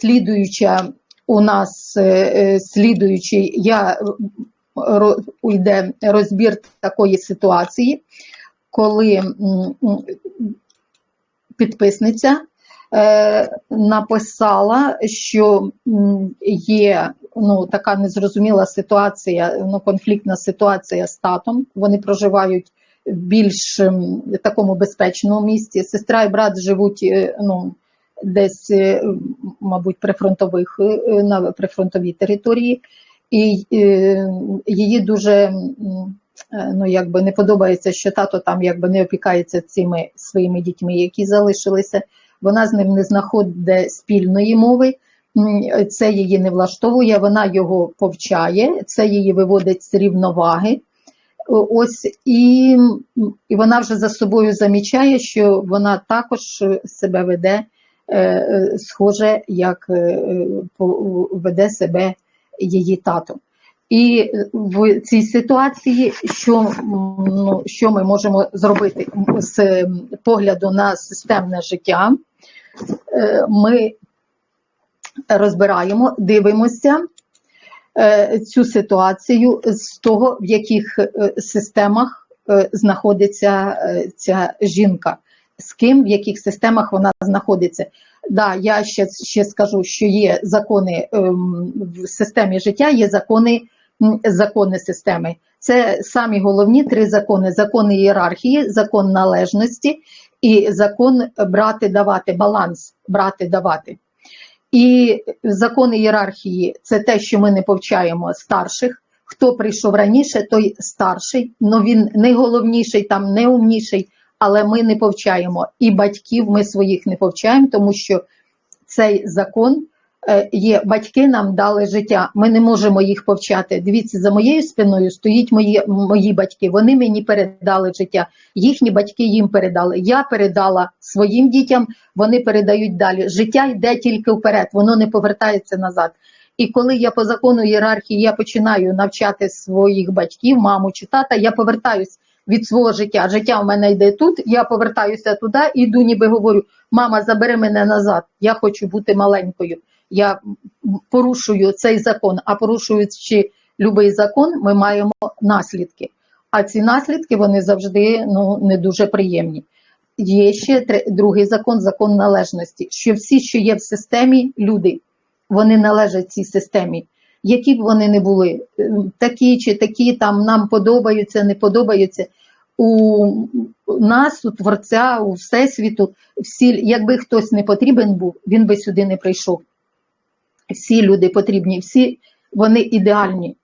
слідуюча у нас е, е, слідуючий, я йде розбір такої ситуації, коли підписниця е, написала, що є ну, така незрозуміла ситуація, ну, конфліктна ситуація з татом. Вони проживають в більш такому безпечному місці. Сестра і брат живуть ну, десь, е, мабуть, прифронтових е, на прифронтовій території, і е, її дуже ну, якби не подобається, що тато там якби не опікається цими своїми дітьми, які залишилися. Вона з ним не знаходить спільної мови. Це її не влаштовує, вона його повчає, це її виводить з рівноваги. Ось і, і вона вже за собою замічає, що вона також себе веде схоже, як е, е, веде себе її тато. І в цій ситуації, що, ну, що ми можемо зробити з погляду на системне життя, Е, ми розбираємо, дивимося е, цю ситуацію з того, в яких е, системах е, знаходиться е, ця жінка, з ким в яких системах вона знаходиться. Да, я ще, ще скажу, що є закони ем, в системі життя, є закони, закони системи. Це самі головні три закони: закон ієрархії, закон належності і закон брати давати, баланс брати давати. І закон ієрархії це те, що ми не повчаємо старших. Хто прийшов раніше, той старший. Ну він не головніший, там не умніший, але ми не повчаємо. І батьків ми своїх не повчаємо, тому що цей закон е, є. Батьки нам дали життя. Ми не можемо їх повчати. Дивіться, за моєю спиною стоїть мої, мої батьки. Вони мені передали життя. Їхні батьки їм передали. Я передала своїм дітям, вони передають далі. Життя йде тільки вперед, воно не повертається назад. І коли я по закону ієрархії я починаю навчати своїх батьків, маму чи тата, я повертаюсь від свого життя. Життя в мене йде тут, я повертаюся туди і йду, ніби говорю: мама, забери мене назад, я хочу бути маленькою. Я порушую цей закон, а порушуючи будь-який закон, ми маємо наслідки. А ці наслідки вони завжди ну, не дуже приємні. Є ще тре- другий закон, закон належності, що всі, що є в системі, люди, вони належать цій системі. Які б вони не були, ем, такі чи такі, там нам подобаються, не подобаються. У нас, у творця, у всесвіту, всі, якби хтось не потрібен був, він би сюди не прийшов. Всі люди потрібні, всі вони ідеальні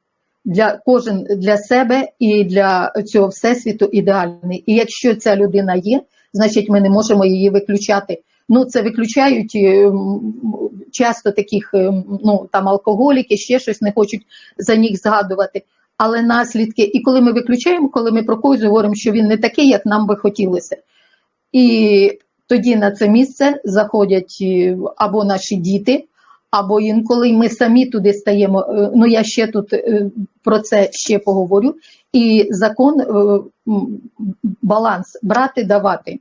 для кожен для себе і для цього всесвіту ідеальний. І якщо ця людина є, значить ми не можемо її виключати. Ну, це виключають е, часто таких е, ну там алкоголіки, ще щось не хочуть за них згадувати. Але наслідки, і коли ми виключаємо, коли ми про когось говоримо, що він не такий, як нам би хотілося. І тоді на це місце заходять е, або наші діти, або інколи ми самі туди стаємо. Ну я ще тут про це ще поговорю. І закон баланс брати, давати.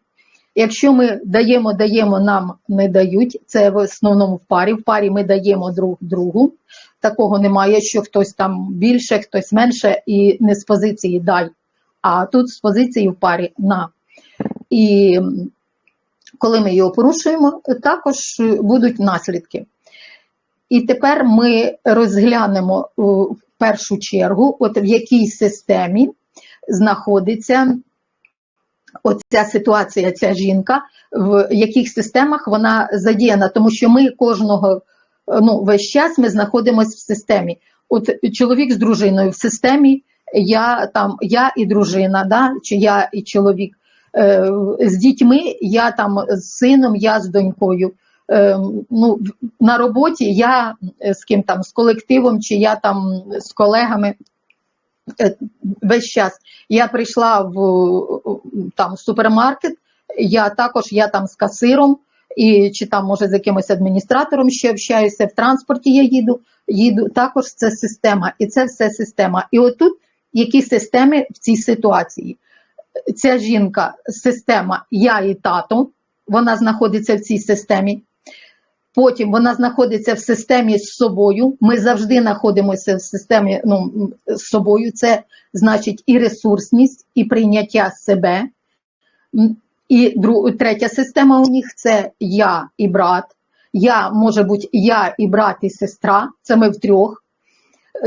Якщо ми даємо, даємо, нам не дають, це в основному в парі. В парі ми даємо друг другу. Такого немає, що хтось там більше, хтось менше, і не з позиції дай. А тут з позиції в парі на. І коли ми його порушуємо, також будуть наслідки. І тепер ми розглянемо е, в першу чергу, от в якій системі знаходиться оця ситуація, ця жінка, в яких системах вона задіяна, тому що ми кожного е, ну, весь час ми знаходимося в системі. От чоловік з дружиною в системі, я там, я і дружина, да? чи я і чоловік. Е, з дітьми, я там з сином, я з донькою. Е, ну, на роботі я з ким там, з колективом, чи я там з колегами весь час. Я прийшла в е, там супермаркет, я також я там з касиром, і чи там може з якимось адміністратором ще общаюся в транспорті. Я їду, їду. Також це система, і це все система. І отут які системи в цій ситуації. Ця жінка, система я і тато, вона знаходиться в цій системі. Потім вона знаходиться в системі з собою. Ми завжди знаходимося в системі ну, з собою. Це значить і ресурсність, і прийняття себе. І дру, третя система у них це я і брат. Я може бути я і брат, і сестра. Це ми втрьох.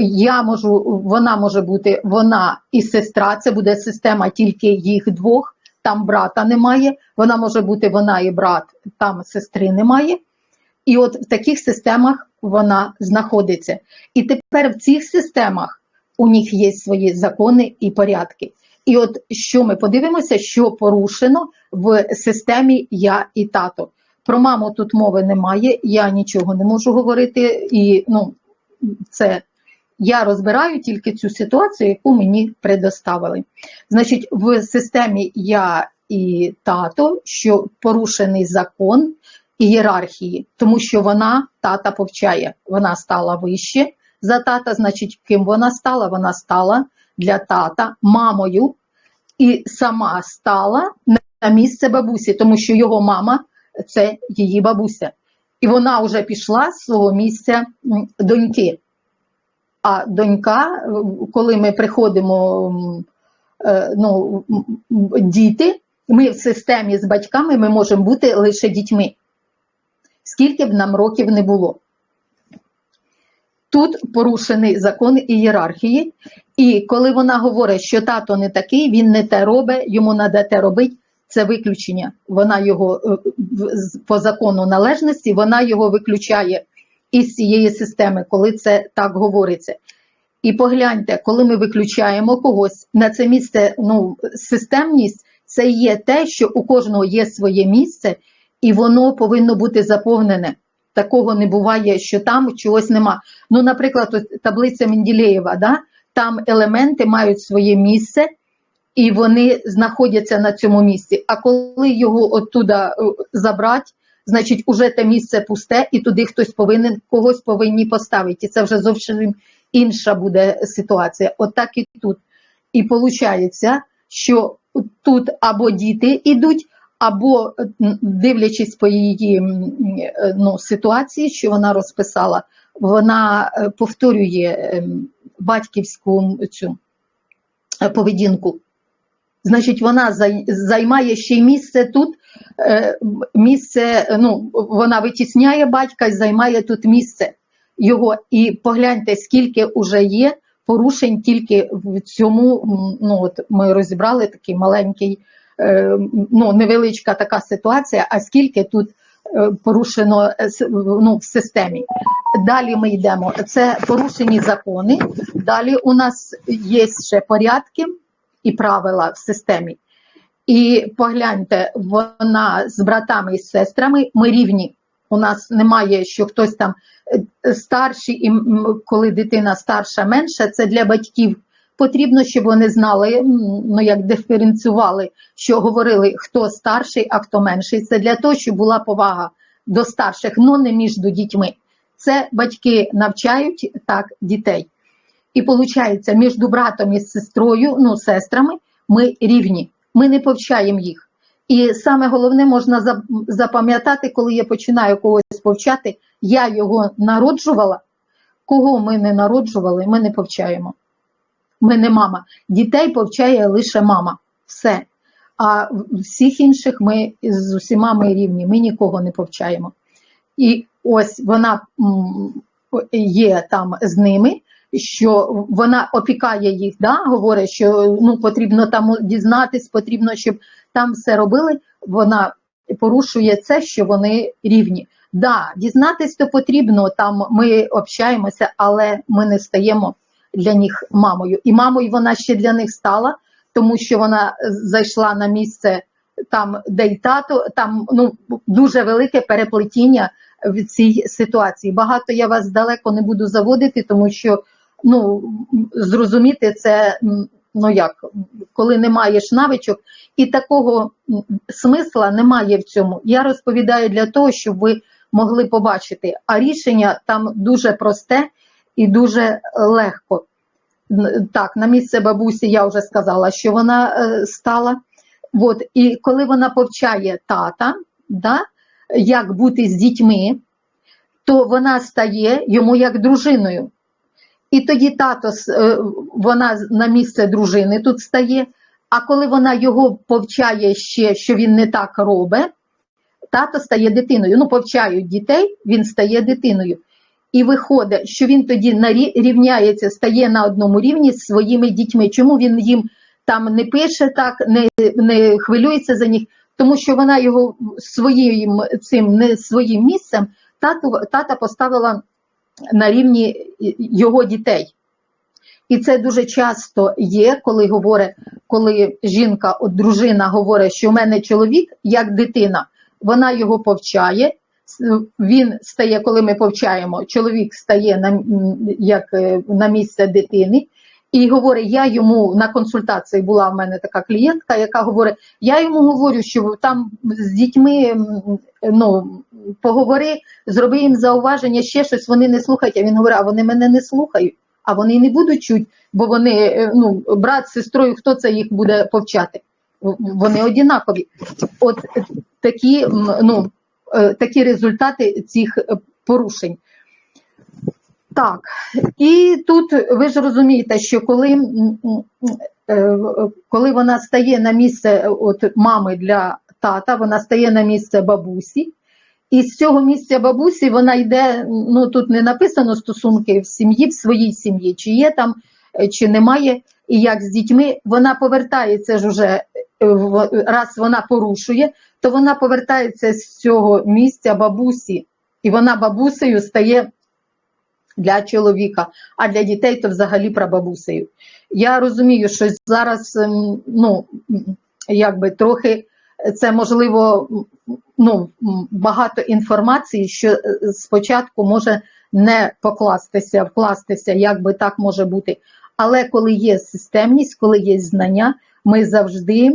Я можу, вона може бути вона і сестра. Це буде система тільки їх двох. Там брата немає. Вона може бути вона і брат, там сестри немає. І от в таких системах вона знаходиться. І тепер в цих системах у них є свої закони і порядки. І от що ми подивимося, що порушено в системі я і тато. Про маму тут мови немає, я нічого не можу говорити, і ну, це я розбираю тільки цю ситуацію, яку мені предоставили. Значить, в системі я і тато, що порушений закон ієрархії, тому що вона тата повчає, вона стала вище за тата, значить, ким вона стала? Вона стала для тата мамою і сама стала на місце бабусі, тому що його мама це її бабуся. І вона вже пішла з свого місця доньки. А донька, коли ми приходимо, е, ну, діти, ми в системі з батьками ми можемо бути лише дітьми. Скільки б нам років не було. Тут порушений закон ієрархії, і коли вона говорить, що тато не такий, він не те робить, йому треба те робити, це виключення. Вона його е, по закону належності, вона його виключає із цієї системи, коли це так говориться. І погляньте, коли ми виключаємо когось на це місце, ну, системність це є те, що у кожного є своє місце, і воно повинно бути заповнене. Такого не буває, що там чогось нема. Ну, наприклад, от таблиця Менделєєва, да? там елементи мають своє місце, і вони знаходяться на цьому місці. А коли його оттуда е, забрати, значить, уже те місце пусте, і туди хтось повинен когось повинні поставити. І це вже зовсім інша буде ситуація. От так і тут. І виходить, що тут або діти йдуть, або дивлячись по її е, ну, ситуації, що вона розписала, вона е, повторює ем, батьківську цю е, поведінку. Значить, вона займає ще й місце тут, е, місце, ну, вона витісняє батька і займає тут місце його. І погляньте, скільки вже є порушень тільки в цьому. Ну, от ми розібрали такий маленький, е, ну, невеличка така ситуація, а скільки тут е, порушено е, ну, в системі. Далі ми йдемо. Це порушені закони. Далі у нас є ще порядки і правила в системі. І погляньте, вона з братами і сестрами ми рівні. У нас немає, що хтось там е, старший, і коли дитина старша, менша, це для батьків. Потрібно, щоб вони знали, ну як диференціювали, що говорили, хто старший, а хто менший. Це для того, щоб була повага до старших, але не між дітьми. Це батьки навчають так дітей. І виходить, між братом і сестрою, ну, сестрами, ми рівні, ми не повчаємо їх. І саме головне можна запам'ятати, коли я починаю когось повчати, я його народжувала, кого ми не народжували, ми не повчаємо. Ми не мама. Дітей повчає лише мама. Все. А всіх інших ми з усіма ми рівні, ми нікого не повчаємо. І ось вона є там з ними, що вона опікає їх, да, говорить, що ну, потрібно там дізнатись, потрібно, щоб там все робили. Вона порушує це, що вони рівні. Да, дізнатись то потрібно, там ми общаємося, але ми не стаємо для них мамою. І мамою вона ще для них стала, тому що вона зайшла на місце там, де й тато, там ну, дуже велике переплетіння в цій ситуації. Багато я вас далеко не буду заводити, тому що ну, зрозуміти це ну як, коли не маєш навичок, і такого смисла немає в цьому. Я розповідаю для того, щоб ви могли побачити. А рішення там дуже просте і дуже легко. Так, на місце бабусі я вже сказала, що вона е, стала. От, і коли вона повчає тата, да, як бути з дітьми, то вона стає йому як дружиною. І тоді тато е, вона на місце дружини тут стає. А коли вона його повчає ще, що він не так робить, тато стає дитиною. Ну, повчають дітей, він стає дитиною. І виходить, що він тоді рівняється, стає на одному рівні з своїми дітьми. Чому він їм там не пише так, не, не хвилюється за них? Тому що вона його своїм цим не своїм місцем тату, тата поставила на рівні його дітей. І це дуже часто є, коли говорить, коли жінка, от дружина говорить, що в мене чоловік як дитина, вона його повчає. Він стає, коли ми повчаємо, чоловік стає на, як, е, на місце дитини. І говорить, я йому на консультації була в мене така клієнтка, яка говорить: я йому говорю, що там з дітьми ну, поговори, зроби їм зауваження, ще щось вони не слухають. А він говорить, а вони мене не слухають, а вони не будуть чути, бо вони, е, ну, брат з сестрою, хто це їх буде повчати? Вони однакові. От такі, ну, такі результати цих е, порушень. Так, і тут ви ж розумієте, що коли, е, коли вона стає на місце е, от, мами для тата, вона стає на місце бабусі, і з цього місця бабусі вона йде, ну тут не написано стосунки в сім'ї, в своїй сім'ї, чи є там, е, чи немає, і як з дітьми, вона повертається ж уже, е, раз вона порушує, то вона повертається з цього місця бабусі, і вона бабусею стає для чоловіка, а для дітей то взагалі прабабусею. Я розумію, що зараз ем, ну, якби трохи це можливо ну, багато інформації, що е, спочатку може не покластися, вкластися, як би так може бути. Але коли є системність, коли є знання, ми завжди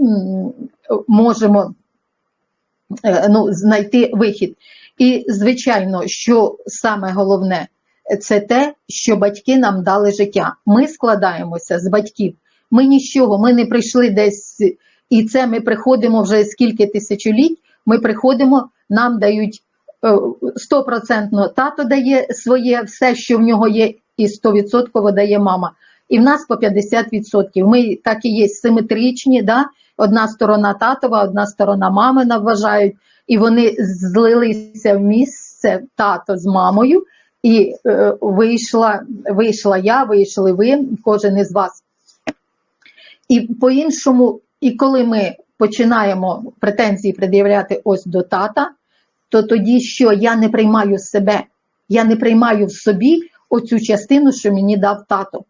можемо е, ну, знайти вихід. І, звичайно, що саме головне, це те, що батьки нам дали життя. Ми складаємося з батьків. Ми нічого, ми не прийшли десь, і це ми приходимо вже скільки тисячоліть. Ми приходимо, нам дають е, стопроцентно тато дає своє, все, що в нього є, і 100% дає мама. І в нас по 50%. Ми так і є симетричні, да? одна сторона татова, одна сторона мамина вважають, і вони злилися в місце тато з мамою. І е, вийшла, вийшла я, вийшли ви, кожен із вас. І по-іншому, і коли ми починаємо претензії пред'являти ось до тата, то тоді що я не приймаю себе, я не приймаю в собі оцю частину, що мені дав тато.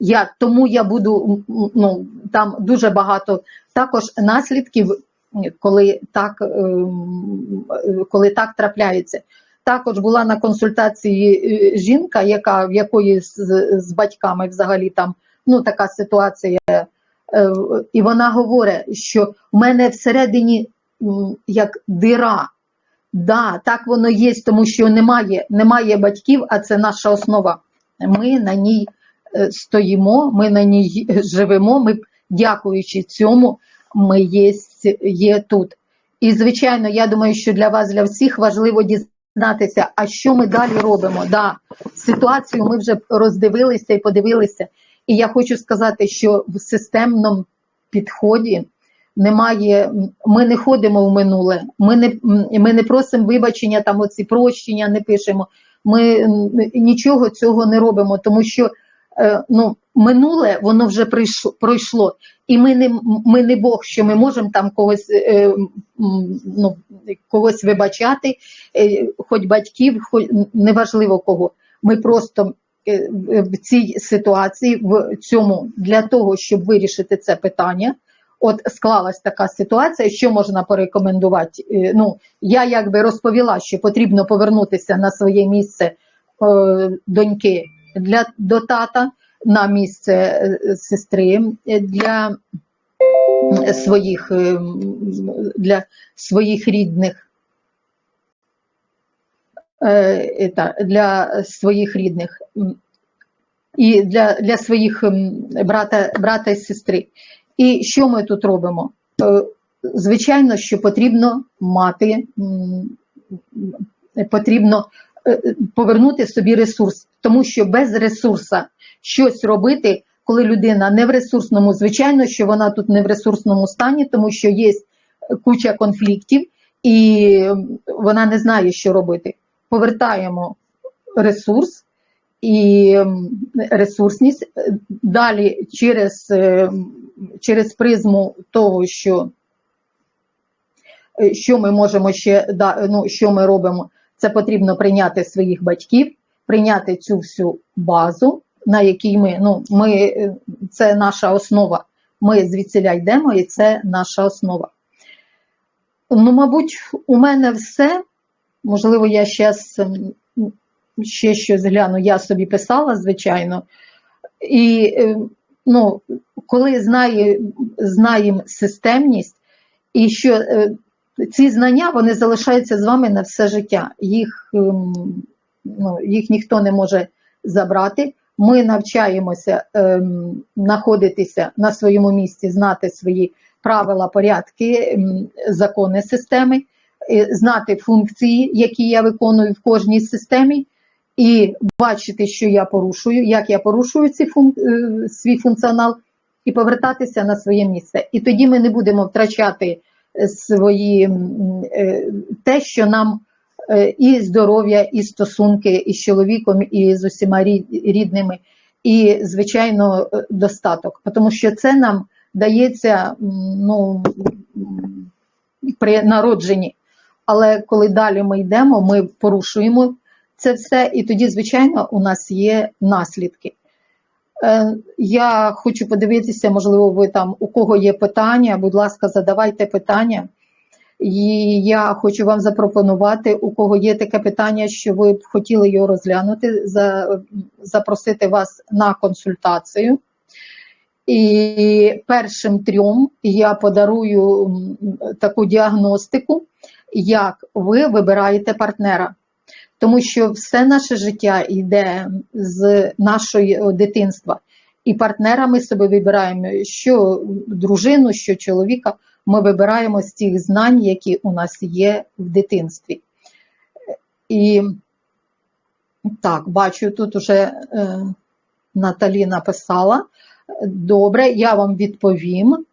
Я, тому я буду, ну, там дуже багато також наслідків, коли так, ем, е, коли так трапляється. Також була на консультації е, жінка, яка в якої з, з батьками взагалі там ну така ситуація, е, і вона говорить, що в мене всередині як дира. Да, так воно є, тому що немає, немає батьків, а це наша основа. Ми на ній стоїмо, ми на ній живемо. Ми, дякуючи цьому, ми є, є тут. І звичайно, я думаю, що для вас, для всіх важливо дізнатися, а що ми далі робимо. Да, ситуацію ми вже роздивилися і подивилися. І я хочу сказати, що в системному підході немає, ми не ходимо в минуле, ми не, ми не просимо вибачення, там оці прощення не пишемо. Ми нічого цього не робимо, тому що е, ну, минуле воно вже прийшло, пройшло. І ми не, ми не Бог, що ми можемо там когось, е, ну, когось вибачати, е, хоч батьків, хоч неважливо кого. Ми просто е, в цій ситуації, в цьому для того, щоб вирішити це питання. От склалась така ситуація, що можна порекомендувати. Е, Ну, я якби розповіла, що потрібно повернутися на своє місце е, доньки для до тата, на місце е, сестри е, для своїх, е, для своїх рідних. Для своїх рідних і для, для своїх брата, брата і сестри. І що ми тут робимо? Звичайно, що потрібно мати, потрібно повернути собі ресурс, тому що без ресурса щось робити, коли людина не в ресурсному, звичайно, що вона тут не в ресурсному стані, тому що є куча конфліктів, і вона не знає, що робити. Повертаємо ресурс і ресурсність е, далі через, е, через призму того, що, е, що ми можемо ще ну, що ми робимо, це потрібно прийняти своїх батьків, прийняти цю всю базу, на якій ми, ну, ми це наша основа. Ми звідсіля йдемо, і це наша основа. Ну, мабуть, у мене все. Можливо, я зараз ще щось гляну. Я собі писала, звичайно. І е, ну, коли знає, знаємо системність, і що е, ці знання вони залишаються з вами на все життя. Їх, ем, ну, їх ніхто не може забрати. Ми навчаємося ем, знаходитися на своєму місці, знати свої правила, порядки, ем, закони системи, е, знати функції, які я виконую в кожній системі, і бачити, що я порушую, як я порушую ці фун... е, свій функціонал, і повертатися на своє місце. І тоді ми не будемо втрачати свої е, те, що нам е, і здоров'я, і стосунки із чоловіком, і з усіма рідними, і, звичайно, е, достаток. Тому що це нам дається ну, при народженні. Але коли далі ми йдемо, ми порушуємо це все, і тоді, звичайно, у нас є наслідки. Е, Я хочу подивитися, можливо, ви там у кого є питання, будь ласка, задавайте питання. І я хочу вам запропонувати, у кого є таке питання, що ви б хотіли його розглянути, за, запросити вас на консультацію. І першим трьом я подарую таку діагностику, як ви вибираєте партнера. Тому що все наше життя йде з нашого дитинства. І партнера ми себе вибираємо, що дружину, що чоловіка, ми вибираємо з тих знань, які у нас є в дитинстві. І так, бачу, тут уже е, Наталі написала. Добре, я вам відповім.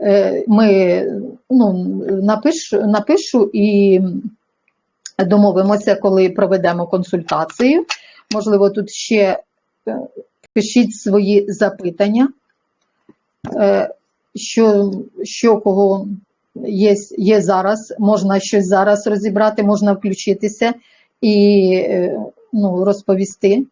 Е, Ми ну, напишу, напишу і домовимося, коли проведемо консультацію. Можливо, тут ще е, пишіть свої запитання, е, що, що кого є, є зараз, можна щось зараз розібрати, можна включитися і е, ну, розповісти.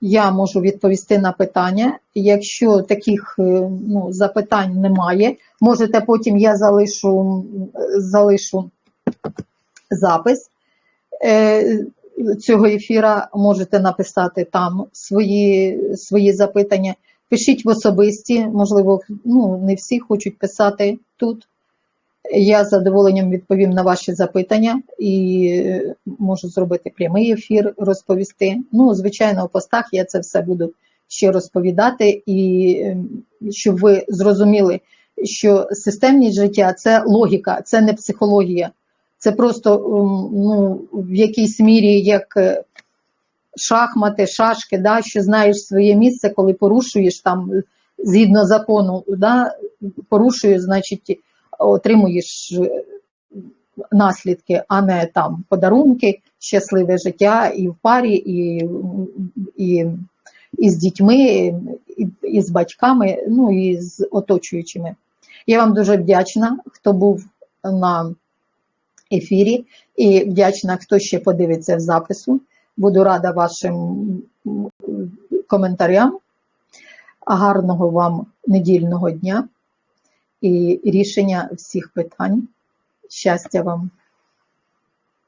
Я можу відповісти на питання. Якщо таких ну, запитань немає, можете потім я залишу, залишу запис е, цього ефіра, можете написати там свої, свої запитання. Пишіть в особисті, можливо, ну, не всі хочуть писати тут. Я з задоволенням відповім на ваші запитання і е, можу зробити прямий ефір, розповісти. Ну, звичайно, у постах я це все буду ще розповідати, і е, щоб ви зрозуміли, що системність життя це логіка, це не психологія. Це просто ну, в якійсь мірі як е, шахмати, шашки, да, що знаєш своє місце, коли порушуєш там е, згідно закону, да, порушуєш, значить, отримуєш е, наслідки, а не там подарунки, щасливе життя і в парі, і, і, і з дітьми, і, і з батьками, ну і з оточуючими. Я вам дуже вдячна, хто був на ефірі, і вдячна, хто ще подивиться в запису. Буду рада вашим коментарям. Гарного вам недільного дня і рішення всіх питань. Щастя вам!